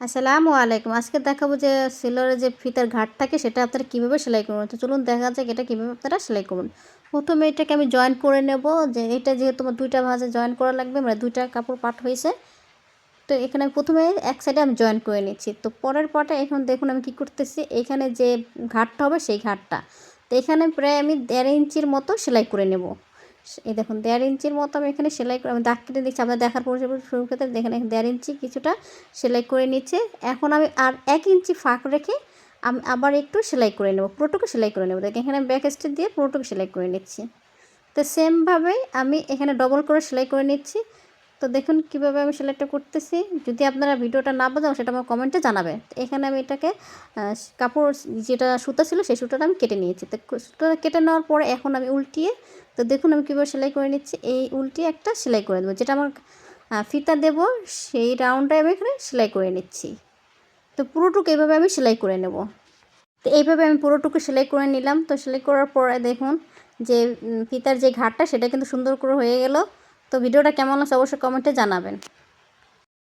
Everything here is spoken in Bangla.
আসসালামু আলাইকুম। আজকে দেখাবো যে সিলরের যে ফিতার ঘাট থাকে, সেটা আপনারা কীভাবে সেলাই করবেন? তো চলুন দেখা যাক এটা কীভাবে আপনারা সেলাই করবেন। প্রথমে এটাকে আমি জয়েন করে নেব। যে এটা যেহেতু আমার দুইটা ভাঁজে জয়েন করা লাগবে মানে দুইটা কাপড় পাট হয়েছে। তো এখানে আমি প্রথমে এক সাইডে আমি জয়েন করে নিচ্ছি। তো পরের পাটা এখন দেখুন আমি কি করতেছি, এখানে যে ঘাটটা হবে সেই ঘাটটা। তো এখানে প্রায় আমি দেড় ইঞ্চির মতো সেলাই করে নেব। এই দেখুন, দেড় ইঞ্চির মতো আমি এখানে সেলাই আমি দাগ কেটে দিচ্ছি আপনার দেখার পর শুরু করতে দেখেন এখানে দেড় ইঞ্চি কিছুটা সেলাই করে নিচ্ছে। এখন আমি আর এক ইঞ্চি ফাঁক রেখে আমি আবার একটু সেলাই করে নেব, পুরোটুকু সেলাই করে নেব। দেখেন, এখানে ব্যাক স্টিচ দিয়ে পুরোটুকু সেলাই করে নিচ্ছি। তো সেমভাবেই আমি এখানে ডবল করে সেলাই করে নিচ্ছি। তো দেখুন কীভাবে আমি সেলাইটা করতেছি। যদি আপনারা ভিডিওটা না বোঝাও সেটা আমার কমেন্টে জানাবে। এখানে আমি এটাকে কাপড় যেটা সুতা ছিল সেই সুতাটা আমি কেটে নিয়েছি। তো সুতাটা কেটে নেওয়ার পরে এখন আমি উল্টিয়ে, তো দেখুন আমি কীভাবে সেলাই করে নিচ্ছি। এই উল্টিয়ে একটা সেলাই করে দেবো। যেটা আমার ফিতা দেব, সেই রাউন্ডটাই আমি এখানে সেলাই করে নিচ্ছি। তো পুরোটুকু এইভাবে আমি সেলাই করে নেব। তো এইভাবে আমি পুরোটুকু সেলাই করে নিলাম। তো সেলাই করার পরে দেখুন যে ফিতার যে ঘাটটা সেটা কিন্তু সুন্দর করে হয়ে গেল। তো ভিডিওটা কেমন আছে অবশ্যই কমেন্টে জানাবেন।